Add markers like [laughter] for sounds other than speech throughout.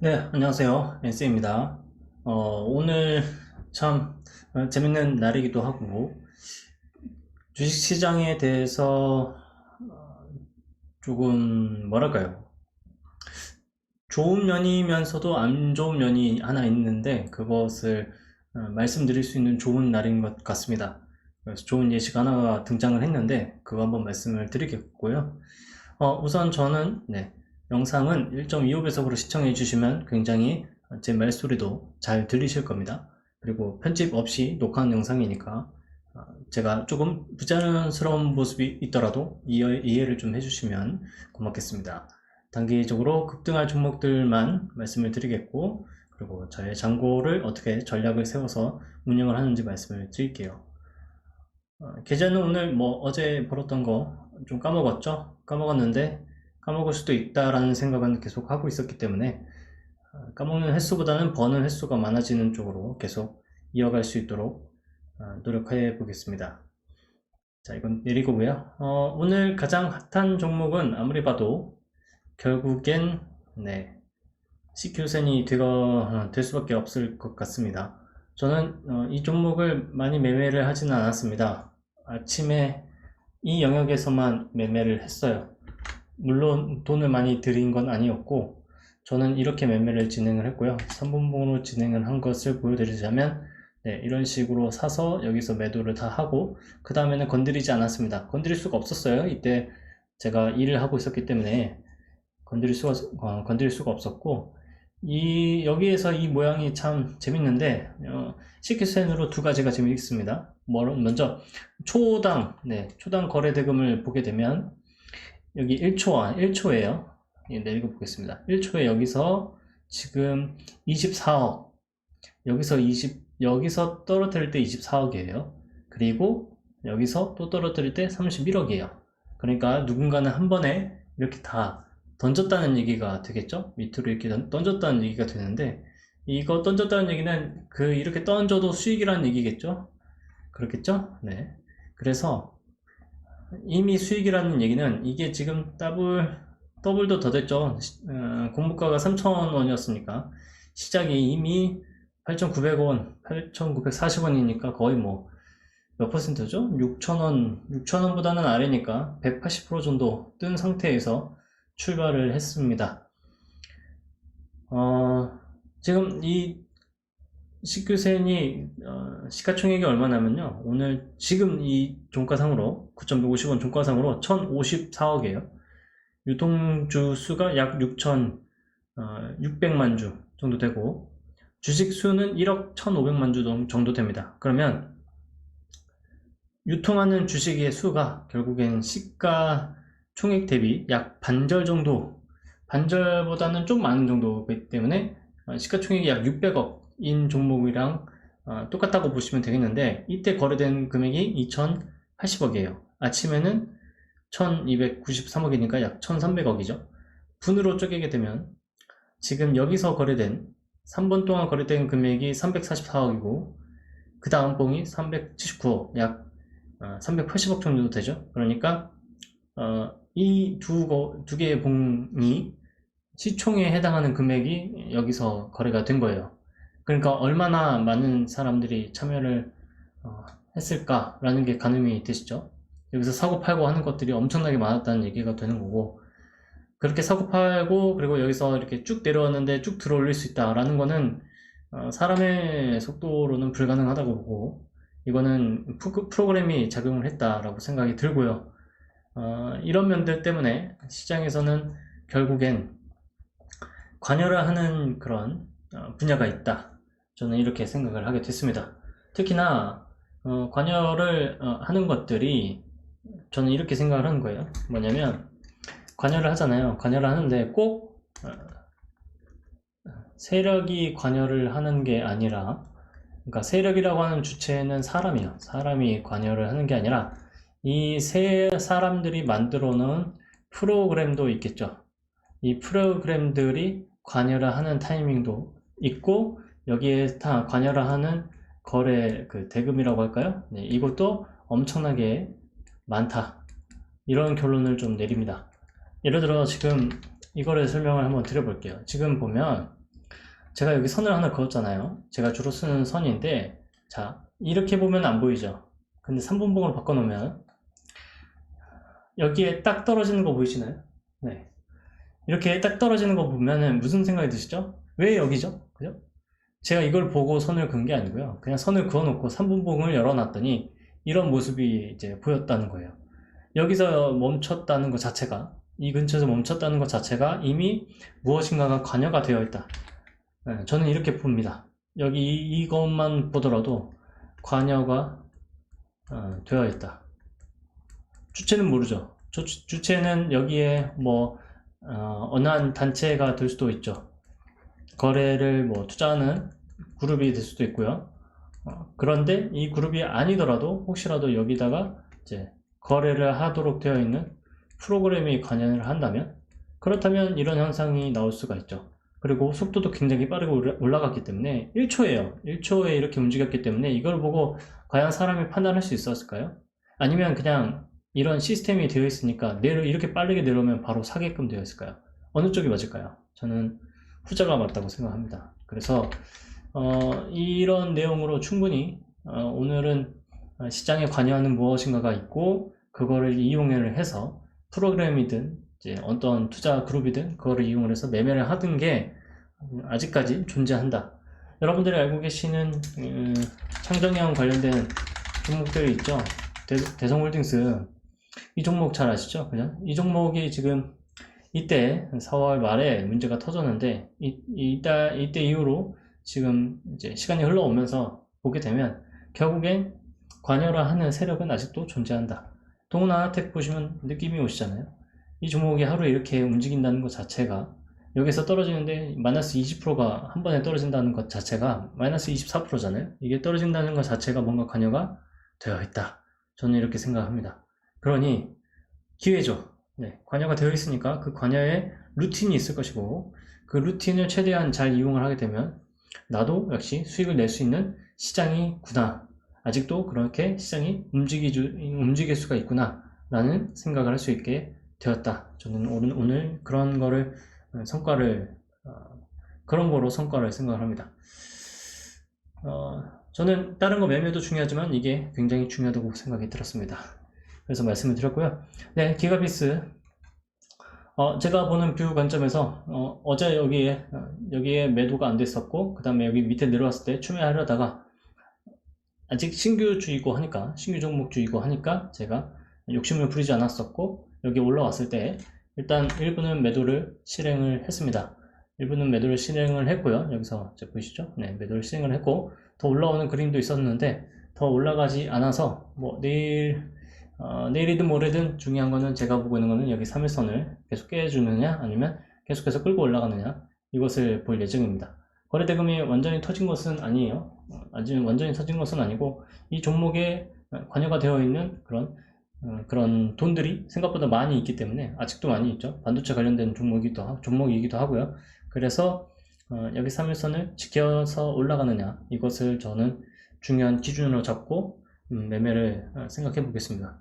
네, 안녕하세요. 엔스입니다. 어, 오늘 참 어, 재밌는 날이기도 하고, 주식시장에 대해서 어, 조금, 뭐랄까요. 좋은 면이면서도 안 좋은 면이 하나 있는데, 그것을 어, 말씀드릴 수 있는 좋은 날인 것 같습니다. 그래서 좋은 예시가 하나가 등장을 했는데, 그거 한번 말씀을 드리겠고요. 어, 우선 저는, 네, 영상은 1.25배속으로 시청해 주시면 굉장히 제 말소리도 잘 들리실 겁니다. 그리고 편집 없이 녹화한 영상이니까 어, 제가 조금 부자연스러운 모습이 있더라도 이해, 이해 를 좀 해주시면 고맙겠습니다. 단기적으로 급등할 종목들만 말씀을 드리겠고 그리고 저의 잔고를 어떻게 전략을 세워서 운영을 하는지 말씀을 드릴게요. 어, 계좌는 오늘 뭐 어제 벌었던 거 좀 까먹었죠? 까먹었는데 까먹을 수도 있다라는 생각은 계속 하고 있었기 때문에 어, 까먹는 횟수보다는 버는 횟수가 많아지는 쪽으로 계속 이어갈 수 있도록 어, 노력해 보겠습니다. 자, 이건 내리고요. 어, 오늘 가장 핫한 종목은 아무리 봐도 결국엔 네, CQ센이 되거, 될 수밖에 없을 것 같습니다. 저는 어, 이 종목을 많이 매매를 하지는 않았습니다. 아침에 이 영역에서만 매매를 했어요. 물론 돈을 많이 들인 건 아니었고 저는 이렇게 매매를 진행을 했고요. 3분봉으로 진행을 한 것을 보여드리자면 네, 이런 식으로 사서 여기서 매도를 다 하고 그 다음에는 건드리지 않았습니다. 건드릴 수가 없었어요. 이때 제가 일을 하고 있었기 때문에 건드릴 수가 어, 건드릴 수가 없었고 이 여기에서 이 모양이 참 재밌는데 어, 시큐센으로 두 가지가 재미있습니다. 먼저 초당 네, 초당 거래 대금을 보게 되면 여기 1초와 1초에요. 예, 내리고 보겠습니다. 1초에 여기서 지금 24억 여기서 20 여기서 떨어뜨릴 때 24억이에요. 그리고 여기서 또 떨어뜨릴 때 31억이에요. 그러니까 누군가는 한 번에 이렇게 다 던졌다는 얘기가 되겠죠? 밑으로 이렇게 던졌다는 얘기가 되는데 이거 던졌다는 얘기는 그 이렇게 던져도 수익이라는 얘기겠죠? 그렇겠죠? 네. 그래서 이미 수익이라는 얘기는 이게 지금 더블 더블도 더 됐죠. 어, 공모가가 3,000원이었으니까. 시작이 이미 8,900원 8,940원이니까 거의 뭐 몇 퍼센트죠? 6,000원 6,000원보다는 아래니까 180% 정도 뜬 상태에서 출발을 했습니다. 어, 지금 이 식규센이 어, 시가총액이 얼마냐면요. 오늘 지금 이 종가상으로 9,150원 종가상으로 1,054억이에요. 유통주 수가 약 6,600만 주 정도 되고 주식 수는 1억 1,500만 주 정도 됩니다. 그러면 유통하는 주식의 수가 결국엔 시가 총액 대비 약 반절 정도 반절보다는 좀 많은 정도이기 때문에 어, 시가총액이 약 600억 인 종목이랑 어, 똑같다고 보시면 되겠는데 이때 거래된 금액이 2080억이에요. 아침에는 1293억이니까 약 1300억이죠. 분으로 쪼개게 되면 지금 여기서 거래된 3번 동안 거래된 금액이 344억이고 그 다음 봉이 379억 약 380억 어, 정도 되죠. 그러니까 어, 이두 두 개의 봉이 시총에 해당하는 금액이 여기서 거래가 된 거예요 그러니까 얼마나 많은 사람들이 참여를 어, 했을까라는 게 가늠이 되시죠. 여기서 사고 팔고 하는 것들이 엄청나게 많았다는 얘기가 되는 거고 그렇게 사고 팔고 그리고 여기서 이렇게 쭉 내려왔는데 쭉 들어 올릴 수 있다라는 거는 어, 사람의 속도로는 불가능하다고 보고 이거는 프로그램이 작용을 했다라고 생각이 들고요. 어, 이런 면들 때문에 시장에서는 결국엔 관여를 하는 그런 어, 분야가 있다. 저는 이렇게 생각을 하게 됐습니다. 특히나 어, 관여를 어, 하는 것들이 저는 이렇게 생각을 하는 거예요. 뭐냐면 관여를 하잖아요. 관여를 하는데 꼭 어, 세력이 관여를 하는 게 아니라 그러니까 세력이라고 하는 주체는 사람이요. 사람이 관여를 하는 게 아니라 이 세 사람들이 만들어 놓은 프로그램도 있겠죠. 이 프로그램들이 관여를 하는 타이밍도 있고 여기에 다 관여를 하는 거래 그 대금이라고 할까요? 네, 이것도 엄청나게 많다. 이런 결론을 좀 내립니다. 예를 들어 지금 이거를 설명을 한번 드려볼게요. 지금 보면 제가 여기 선을 하나 그었잖아요. 제가 주로 쓰는 선인데, 자, 이렇게 보면 안 보이죠? 근데 3분봉으로 바꿔놓으면, 여기에 딱 떨어지는 거 보이시나요? 네. 이렇게 딱 떨어지는 거 보면은 무슨 생각이 드시죠? 왜 여기죠? 그죠? 제가 이걸 보고 선을 그은 게 아니고요. 그냥 선을 그어놓고 3분봉을 열어놨더니 이런 모습이 이제 보였다는 거예요. 여기서 멈췄다는 것 자체가, 이 근처에서 멈췄다는 것 자체가 이미 무엇인가가 관여가 되어 있다. 네, 저는 이렇게 봅니다. 여기 이- 이것만 보더라도 관여가 어, 되어 있다. 주체는 모르죠. 주, 주체는 여기에 뭐 어, 어느 한 단체가 될 수도 있죠. 거래를 뭐 투자하는 그룹이 될 수도 있고요. 어, 그런데 이 그룹이 아니더라도 혹시라도 여기다가 이제 거래를 하도록 되어 있는 프로그램이 관여를 한다면 그렇다면 이런 현상이 나올 수가 있죠. 그리고 속도도 굉장히 빠르게 올라- 올라갔기 때문에 1초예요. 1초에 이렇게 움직였기 때문에 이걸 보고 과연 사람이 판단할 수 있었을까요? 아니면 그냥 이런 시스템이 되어 있으니까 내려 이렇게 빠르게 내려오면 바로 사게끔 되어 있을까요? 어느 쪽이 맞을까요? 저는 후자가 맞다고 생각합니다. 그래서 어, 이런 내용으로 충분히 어, 오늘은 어, 시장에 관여하는 무엇인가가 있고 그거를 이용을 해서 프로그램이든 이제 어떤 투자 그룹이든 그거를 이용을 해서 매매를 하던 게 음, 아직까지 존재한다. 여러분들이 알고 계시는 음, 창정형 관련된 종목들이 있죠. 대, 성홀딩스 이 종목 잘 아시죠? 그죠? 이 종목이 지금 이때 4월 말에 문제가 터졌는데 이, 이따, 이때 이후로 지금 이제 시간이 흘러오면서 보게 되면 결국엔 관여를 하는 세력은 아직도 존재한다. 동나tek 보시면 느낌이 오시잖아요. 이 종목이 하루에 이렇게 움직인다는 것 자체가 여기서 떨어지는데 마이너스 20%가 한 번에 떨어진다는 것 자체가 마이너스 24%잖아요. 이게 떨어진다는 것 자체가 뭔가 관여가 되어 있다. 저는 이렇게 생각합니다. 그러니 기회죠. 네, 관여가 되어 있으니까 그 관여에 루틴이 있을 것이고 그 루틴을 최대한 잘 이용을 하게 되면 나도 역시 수익을 낼 수 있는 시장이구나. 아직도 그렇게 시장이 움직이주, 움직일 수가 있구나. 라는 생각을 할 수 있게 되었다. 저는 오늘, 오늘 그런 거를, 어, 성과를, 어, 그런 거로 성과를 생각을 합니다. 어, 저는 다른 거 매매도 중요하지만 이게 굉장히 중요하다고 생각이 들었습니다. 그래서 말씀을 드렸고요. 네, 기가비스. 어, 제가 보는 뷰 관점에서 어, 제 여기에 어, 여기에 매도가 안 됐었고 그 다음에 여기 밑에 내려왔을 때 추매하려다가 아직 신규 주이고 하니까 신규 종목 주이고 하니까 제가 욕심을 부리지 않았었고 여기 올라왔을 때 일단 일부는 매도를 실행을 했습니다. 일부는 매도를 실행을 했고요. 여기서 보이시죠? 네, 매도를 실행을 했고 더 올라오는 그림도 있었는데 더 올라가지 않아서 뭐 내일 어, 내일이든 모레든 중요한 거는 제가 보고 있는 거는 여기 3일선을 계속 깨주느냐 아니면 계속해서 끌고 올라가느냐 이것을 볼 예정입니다. 거래대금이 완전히 터진 것은 아니에요. 어, 아직 완전히 터진 것은 아니고 이 종목에 관여가 되어 있는 그런 어, 그런 돈들이 생각보다 많이 있기 때문에 아직도 많이 있죠. 반도체 관련된 종목이기도, 하, 종목이기도 하고요. 그래서 어, 여기 3일선을 지켜서 올라가느냐 이것을 저는 중요한 기준으로 잡고 음, 매매를 어, 생각해 보겠습니다.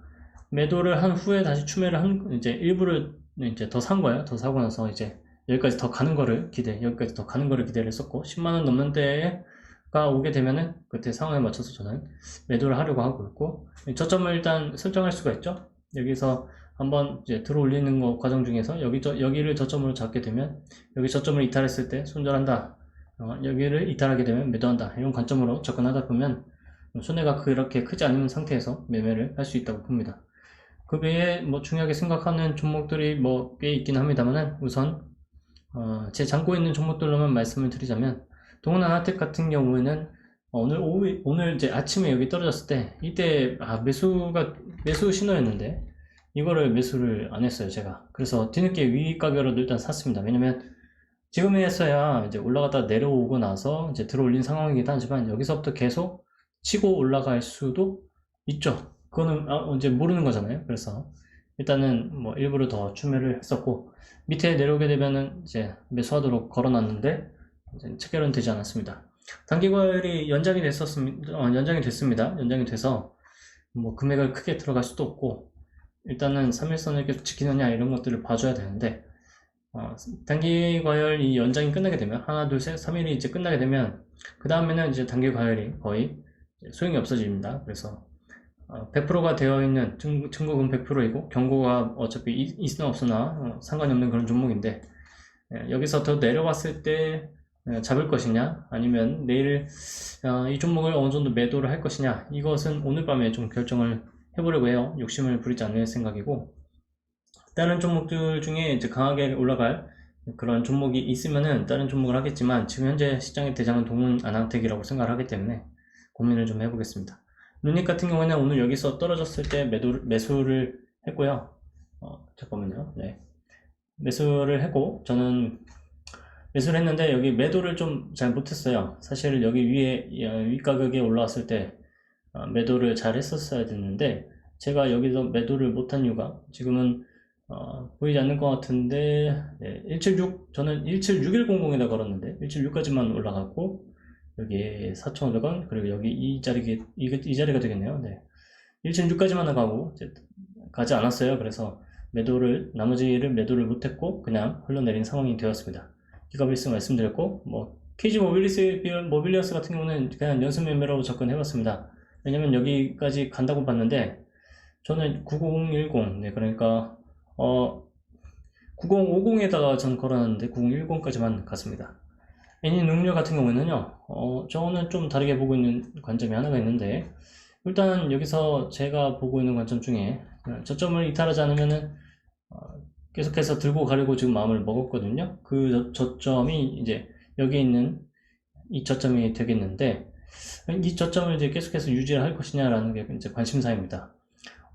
매도를 한 후에 다시 추매를 한 이제 일부를 이제 더 산 거예요. 더 사고 나서 이제 여기까지 더 가는 거를 기대, 여기까지 더 가는 거를 기대를 했었고 10만 원 넘는 데가 오게 되면은 그때 상황에 맞춰서 저는 매도를 하려고 하고 있고 저점을 일단 설정할 수가 있죠. 여기서 한번 이제 들어 올리는 거 과정 중에서 여기 저 여기를 저점으로 잡게 되면 여기 저점을 이탈했을 때 손절한다. 어, 여기를 이탈하게 되면 매도한다. 이런 관점으로 접근하다 보면 손해가 그렇게 크지 않은 상태에서 매매를 할 수 있다고 봅니다. 그 외에 뭐 중요하게 생각하는 종목들이 뭐 꽤 있긴 합니다만 우선 어, 제 잠고 있는 종목들로만 말씀을 드리자면 동원하나텍 같은 경우에는 오늘 오후 오늘 이제 아침에 여기 떨어졌을 때 이때 아, 매수가 매수 신호였는데 이거를 매수를 안 했어요 제가 그래서 뒤늦게 위 가격으로 일단 샀습니다 왜냐면 지금에서야 이제 올라갔다 내려오고 나서 이제 들어올린 상황이긴 하지만 여기서부터 계속 치고 올라갈 수도 있죠. 그거는 아, 이제 모르는 거잖아요. 그래서 일단은 뭐 일부러 더 추매를 했었고 밑에 내려오게 되면은 이제 매수하도록 걸어놨는데 이제 체결은 되지 않았습니다. 단기 과열이 연장이 됐었습니다. 어, 연장이 됐습니다. 연장이 돼서 뭐 금액을 크게 들어갈 수도 없고 일단은 3일선을 계속 지키느냐 이런 것들을 봐줘야 되는데 어, 단기 과열 이 연장이 끝나게 되면 하나 둘 셋 3일이 이제 끝나게 되면 그 다음에는 이제 단기 과열이 거의 소용이 없어집니다. 그래서 100%가 되어 있는 증, 증거금 100%이고 경고가 어차피 있- 있으나 없으나 어, 상관이 없는 그런 종목인데 예, 여기서 더 내려왔을 때 예, 잡을 것이냐 아니면 내일 어, 이 종목을 어느 정도 매도를 할 것이냐 이것은 오늘 밤에 좀 결정을 해보려고 해요. 욕심을 부리지 않을 생각이고 다른 종목들 중에 이제 강하게 올라갈 그런 종목이 있으면은 다른 종목을 하겠지만 지금 현재 시장의 대장은 동문 안항택이라고 생각을 하기 때문에 고민을 좀 해보겠습니다. 루닉 같은 경우에는 오늘 여기서 떨어졌을 때 매도, 매수를 했고요. 어, 잠깐만요. 네. 매수를 했고, 저는 매수를 했는데 여기 매도를 좀 잘 못했어요. 사실 여기 위에 어, 윗가격에 올라왔을 때 어, 매도를 잘 했었어야 됐는데 제가 여기서 매도를 못한 이유가 지금은 어, 보이지 않는 것 같은데 네, 176 저는 176100에다 걸었는데 176까지만 올라갔고 여기 4,500원 그리고 여기 이 자리 이, 이 자리가 되겠네요. 네. 176까지만 가고 가지 않았어요. 그래서 매도를 나머지를 매도를 못했고 그냥 흘러내린 상황이 되었습니다. 기가베이스 말씀드렸고 뭐 KG 모빌리스 모빌리어스 같은 경우는 그냥 연습 매매로 접근해봤습니다. 왜냐면 여기까지 간다고 봤는데 저는 9010 네, 그러니까 어 9050에다가 전 걸어놨는데 9010까지만 갔습니다. 애니 능력 같은 경우에는요, 어, 저는 좀 다르게 보고 있는 관점이 하나가 있는데, 일단 여기서 제가 보고 있는 관점 중에, 어, 저점을 이탈하지 않으면은, 어, 계속해서 들고 가려고 지금 마음을 먹었거든요. 그 저- 저점이 이제 여기 있는 이 저점이 되겠는데, 이 저점을 이제 계속해서 유지를 할 것이냐라는 게 이제 관심사입니다.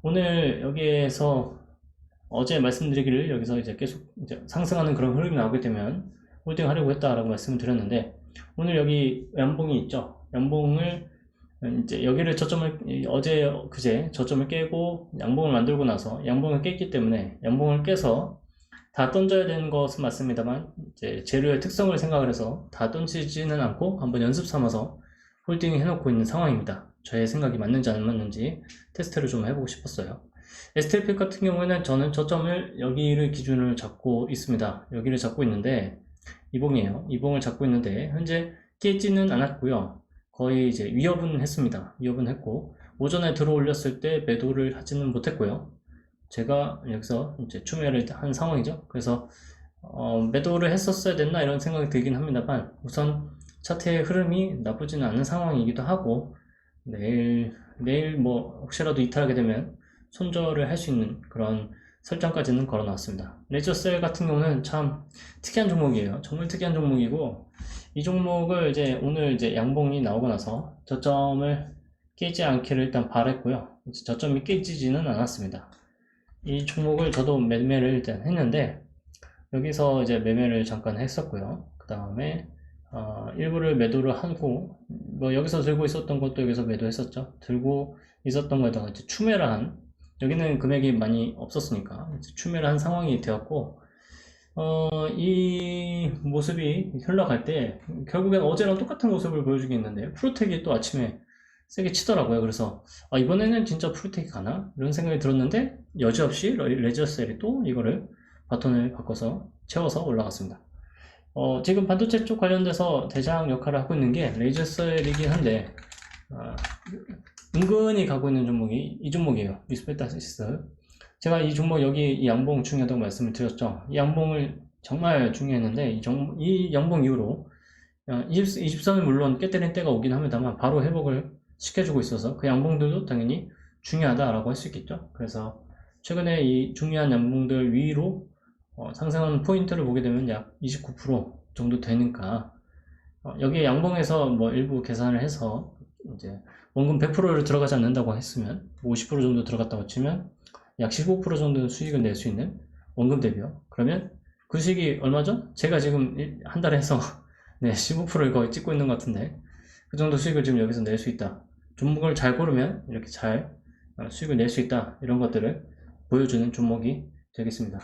오늘 여기에서 어제 말씀드리기를 여기서 이제 계속 이제 상승하는 그런 흐름이 나오게 되면 홀딩 하려고 했다라고 말씀을 드렸는데 오늘 여기 연봉이 있죠. 연봉을 이제 여기를 저점을 이- 어제 그제 저점을 깨고 양봉을 만들고 나서 양봉을 깼기 때문에 양봉을 깨서 다 던져야 되는 것은 맞습니다만 이제 재료의 특성을 생각을 해서 다 던지지는 않고 한번 연습 삼아서 홀딩 해놓고 있는 상황입니다. 저의 생각이 맞는지 안 맞는지 테스트를 좀 해보고 싶었어요. STP 같은 경우에는 저는 저점을 여기를 기준을 잡고 있습니다. 여기를 잡고 있는데 이봉이에요. 이봉을 잡고 있는데 현재 깨지는 않았고요. 거의 이제 위협은 했습니다. 위협은 했고 오전에 들어 올렸을 때 매도를 하지는 못했고요. 제가 여기서 이제 추매를 한 상황이죠. 그래서 어, 매도를 했었어야 됐나 이런 생각이 들긴 합니다만 우선 차트의 흐름이 나쁘지는 않은 상황이기도 하고 내일 내일 뭐 혹시라도 이탈하게 되면 손절을 할 수 있는 그런 설정까지는 걸어놨습니다. 레저셀 같은 경우는 참 특이한 종목이에요. 정말 특이한 종목이고 이 종목을 이제 오늘 이제 양봉이 나오고 나서 저점을 깨지 않기를 일단 바랬고요. 저점이 깨지지는 않았습니다. 이 종목을 저도 매매를 일단 했는데 여기서 이제 매매를 잠깐 했었고요. 그 다음에 어, 일부를 매도를 하고 뭐 여기서 들고 있었던 것도 여기서 매도했었죠. 들고 있었던 거에다가 이제 추매를 한 여기는 금액이 많이 없었으니까 추매를 한 상황이 되었고 어, 이 모습이 흘러갈 때 결국엔 어제랑 똑같은 모습을 보여주고 있는데 프로텍이 또 아침에 세게 치더라고요. 그래서 아, 이번에는 진짜 프로텍이 가나? 이런 생각이 들었는데 여지없이 레- 레저셀이 또 이거를 바톤을 바꿔서 채워서 올라갔습니다. 어, 지금 반도체 쪽 관련돼서 대장 역할을 하고 있는 게 레이저셀이긴 한데 아, 은근히 가고 있는 종목이 이 종목이에요. 리스펙타시스. 제가 이 종목 여기 이 양봉 중요하다고 말씀을 드렸죠. 이 양봉을 정말 중요했는데 이, 정, 이 양봉 이후로 20, 23일 물론 깨뜨린 때가 오긴 합니다만 바로 회복을 시켜주고 있어서 그 양봉들도 당연히 중요하다라고 할 수 있겠죠. 그래서 최근에 이 중요한 양봉들 위로 어, 상승하는 포인트를 보게 되면 약 29% 정도 되니까 어, 여기에 양봉에서 뭐 일부 계산을 해서 이제 원금 100%를 들어가지 않는다고 했으면 50% 정도 들어갔다고 치면 약 15% 정도 수익을 낼 수 있는 원금 대비요. 그러면 그 수익이 얼마죠? 제가 지금 일- 한 달에 해서 [laughs] 네, 15%를 거의 찍고 있는 것 같은데 그 정도 수익을 지금 여기서 낼 수 있다. 종목을 잘 고르면 이렇게 잘 어, 수익을 낼 수 있다. 이런 것들을 보여주는 종목이 되겠습니다.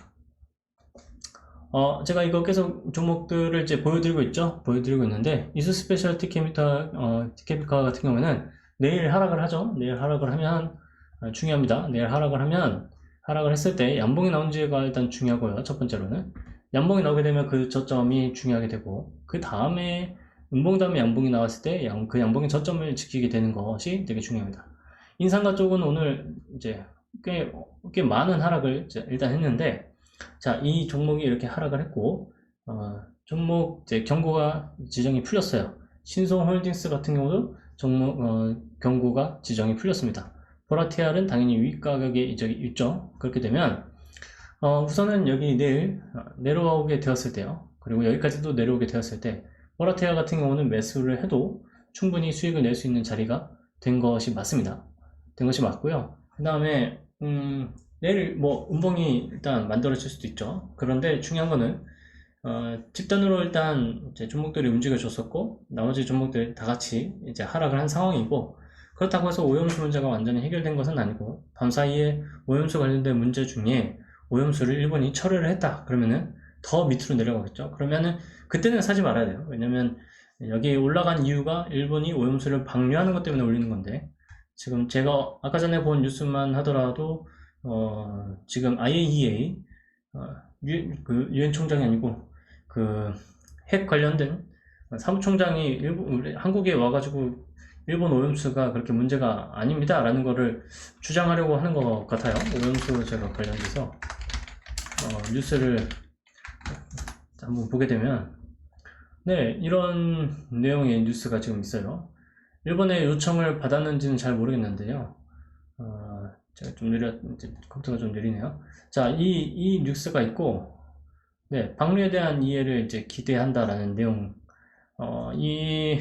어, 제가 이거 계속 종목들을 이제 보여드리고 있죠? 보여드리고 있는데, 이수 스페셜 티케미카, 어, 티케미카 같은 경우에는 내일 하락을 하죠? 내일 하락을 하면, 어, 중요합니다. 내일 하락을 하면, 하락을 했을 때 양봉이 나온지가 일단 중요하고요. 첫 번째로는. 양봉이 나오게 되면 그 저점이 중요하게 되고 그 다음에 음봉 다음에 양봉이 나왔을 때 그 양봉의 저점을 지키게 되는 것이 되게 중요합니다. 인상가 쪽은 오늘 이제 꽤, 꽤 많은 하락을 일단 했는데 자, 이 종목이 이렇게 하락을 했고 어, 종목 이제 경고가 지정이 풀렸어요. 신송홀딩스 같은 경우도 종목 어, 경고가 지정이 풀렸습니다. 보라티알은 당연히 위 가격에 이적이 있죠. 그렇게 되면 어, 우선은 여기 내일 어, 내려오게 되었을 때요. 그리고 여기까지도 내려오게 되었을 때 보라티알 같은 경우는 매수를 해도 충분히 수익을 낼 수 있는 자리가 된 것이 맞습니다. 된 것이 맞고요. 그 다음에 음, 내일 뭐 음봉이 일단 만들어질 수도 있죠. 그런데 중요한 거는 어, 집단으로 일단 이제 종목들이 움직여 줬었고 나머지 종목들 다 같이 이제 하락을 한 상황이고 그렇다고 해서 오염수 문제가 완전히 해결된 것은 아니고 밤 사이에 오염수 관련된 문제 중에 오염수를 일본이 처리를 했다. 그러면은 더 밑으로 내려가겠죠. 그러면은 그때는 사지 말아야 돼요. 왜냐면 여기 올라간 이유가 일본이 오염수를 방류하는 것 때문에 올리는 건데 지금 제가 아까 전에 본 뉴스만 하더라도 어, 지금 IAEA 어, 유, 그 유엔 총장이 아니고 그 핵 관련된 사무총장이 일본, 한국에 와가지고 일본 오염수가 그렇게 문제가 아닙니다 라는 거를 주장하려고 하는 것 같아요. 오염수 제가 관련돼서. 어, 뉴스를 한번 보게 되면. 네 이런 내용의 뉴스가 지금 있어요. 일본의 요청을 받았는지는 잘 모르겠는데요. 어, 제가 좀 느려 컴퓨터가 좀 느리네요. 자이 이 뉴스가 있고 네, 방류에 대한 이해를 이제 기대한다라는 내용. 어, 이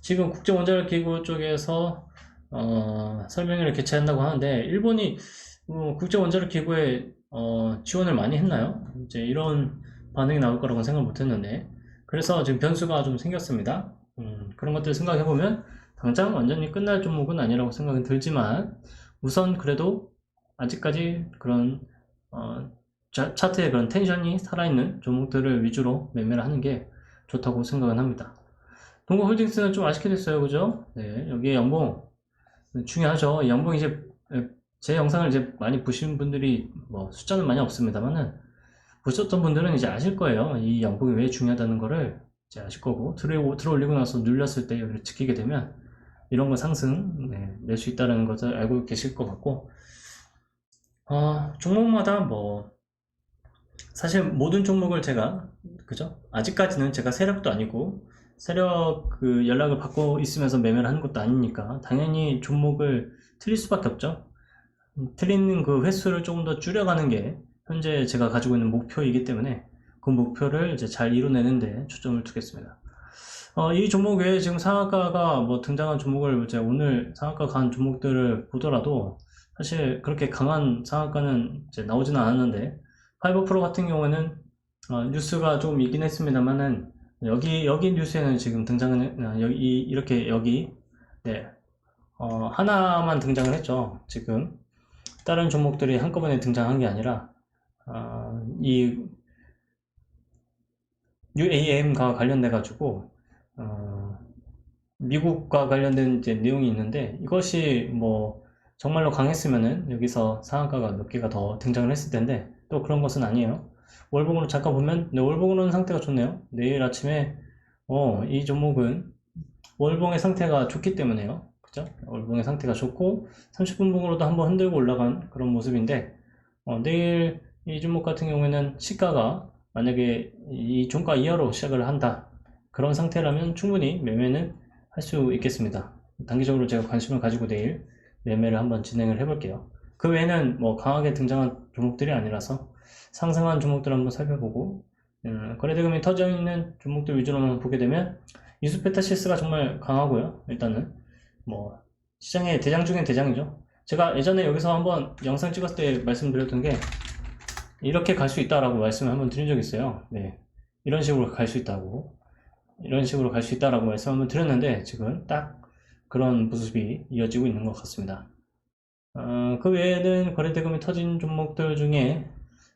지금 국제원자력 기구 쪽에서 어, 설명회를 개최한다고 하는데 일본이 어, 국제원자력 기구에 어, 지원을 많이 했나요? 이제 이런 반응이 나올 거라고 생각 못했는데 그래서 지금 변수가 좀 생겼습니다. 음, 그런 것들을 생각해 보면 당장 완전히 끝날 종목은 아니라고 생각은 들지만 우선 그래도 아직까지 그런 어, 자, 차트에 그런 텐션이 살아있는 종목들을 위주로 매매를 하는 게 좋다고 생각은 합니다. 동국 홀딩스는 좀 아쉽게 됐어요. 그죠? 네, 여기에 연봉. 중요하죠. 이 연봉 이제, 제 영상을 이제 많이 보신 분들이 뭐 숫자는 많이 없습니다만은 보셨던 분들은 이제 아실 거예요. 이 연봉이 왜 중요하다는 거를 이제 아실 거고, 들어, 들어올리고 나서 눌렸을 때 여기를 지키게 되면 이런 거 상승 네, 낼수 있다는 것을 알고 계실 것 같고, 어, 종목마다 뭐 사실 모든 종목을 제가 그죠? 아직까지는 제가 세력도 아니고 세력 그 연락을 받고 있으면서 매매를 하는 것도 아니니까 당연히 종목을 틀릴 수밖에 없죠. 틀리는 그 횟수를 조금 더 줄여가는 게 현재 제가 가지고 있는 목표이기 때문에 그 목표를 이제 잘 이뤄내는데 초점을 두겠습니다. 어, 이 종목 외에 지금 상한가가 뭐 등장한 종목을 제가 오늘 상한가 간 종목들을 보더라도 사실 그렇게 강한 상한가는 이제 나오지는 않았는데 파이버 프로 같은 경우는 어, 뉴스가 조금 있긴 했습니다만은 여기 여기 뉴스에는 지금 등장은 어, 여기 이렇게 여기 네. 어, 하나만 등장을 했죠 지금. 다른 종목들이 한꺼번에 등장한 게 아니라 어, 이 UAM과 관련돼 가지고 어, 미국과 관련된 이제 내용이 있는데 이것이 뭐 정말로 강했으면은 여기서 상한가가 몇 개가 더 등장을 했을 텐데 또 그런 것은 아니에요. 월봉으로 잠깐 보면 네, 월봉으로는 상태가 좋네요. 내일 아침에 어, 이 종목은 월봉의 상태가 좋기 때문에요. 그죠? 월봉의 상태가 좋고 30분 봉으로도 한번 흔들고 올라간 그런 모습인데 어, 내일 이 종목 같은 경우에는 시가가 만약에 이 종가 이하로 시작을 한다 그런 상태라면 충분히 매매는 할 수 있겠습니다. 단기적으로 제가 관심을 가지고 내일 매매를 한번 진행을 해 볼게요. 그 외에는 뭐 강하게 등장한 종목들이 아니라서 상승한 종목들 한번 살펴보고 음, 거래대금이 터져 있는 종목들 위주로만 보게 되면 이수페타시스가 정말 강하고요. 일단은 뭐 시장의 대장 중에 대장이죠. 제가 예전에 여기서 한번 영상 찍었을 때 말씀드렸던 게 이렇게 갈 수 있다라고 말씀을 한번 드린 적이 있어요. 네. 이런 식으로 갈 수 있다고 이런 식으로 갈 수 있다라고 말씀 한번 드렸는데 지금 딱 그런 모습이 이어지고 있는 것 같습니다. 어, 그 외에는 거래대금이 터진 종목들 중에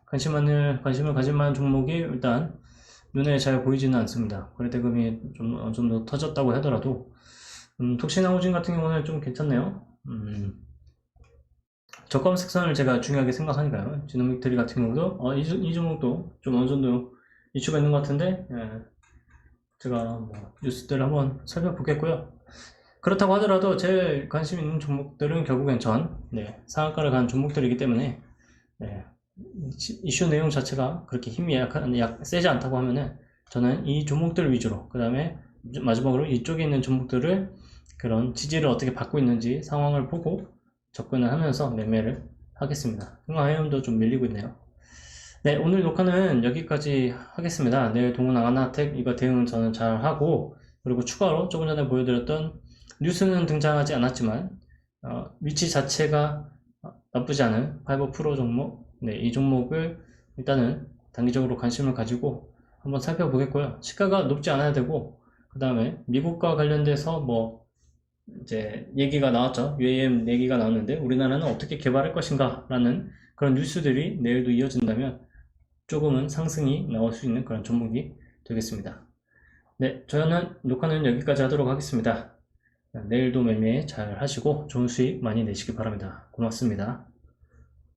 관심을, 관심을 가질 만한 종목이 일단 눈에 잘 보이지는 않습니다. 거래대금이 좀, 좀 더 터졌다고 하더라도, 음, 독신나우진 같은 경우는 좀 괜찮네요. 음, 저가 색선을 제가 중요하게 생각하니까요. 지노믹트리 같은 경우도 어, 이, 주- 이 종목도 좀 어느 정도 이슈가 있는 것 같은데 예, 제가 뭐 뉴스들을 한번 살펴보겠고요. 그렇다고 하더라도 제일 관심 있는 종목들은 결국엔 전 네, 상한가를 간 종목들이기 때문에 네, 이- 이슈 내용 자체가 그렇게 힘이 약한, 약, 세지 않다고 하면은 저는 이 종목들 위주로 그 다음에 마지막으로 이쪽에 있는 종목들을 그런 지지를 어떻게 받고 있는지 상황을 보고 접근을 하면서 매매를 하겠습니다. 흥화해운도 좀 밀리고 있네요. 네, 오늘 녹화는 여기까지 하겠습니다. 내일 동훈 아나텍 이거 대응 저는 잘 하고 그리고 추가로 조금 전에 보여드렸던 뉴스는 등장하지 않았지만 어, 위치 자체가 나쁘지 않은 파이버 프로 종목 네, 이 종목을 일단은 단기적으로 관심을 가지고 한번 살펴보겠고요. 시가가 높지 않아야 되고 그 다음에 미국과 관련돼서 뭐 이제 얘기가 나왔죠. UAM 얘기가 나왔는데 우리나라는 어떻게 개발할 것인가 라는 그런 뉴스들이 내일도 이어진다면 조금은 상승이 나올 수 있는 그런 종목이 되겠습니다. 네, 저는 녹화는 여기까지 하도록 하겠습니다. 내일도 매매 잘 하시고 좋은 수익 많이 내시기 바랍니다. 고맙습니다.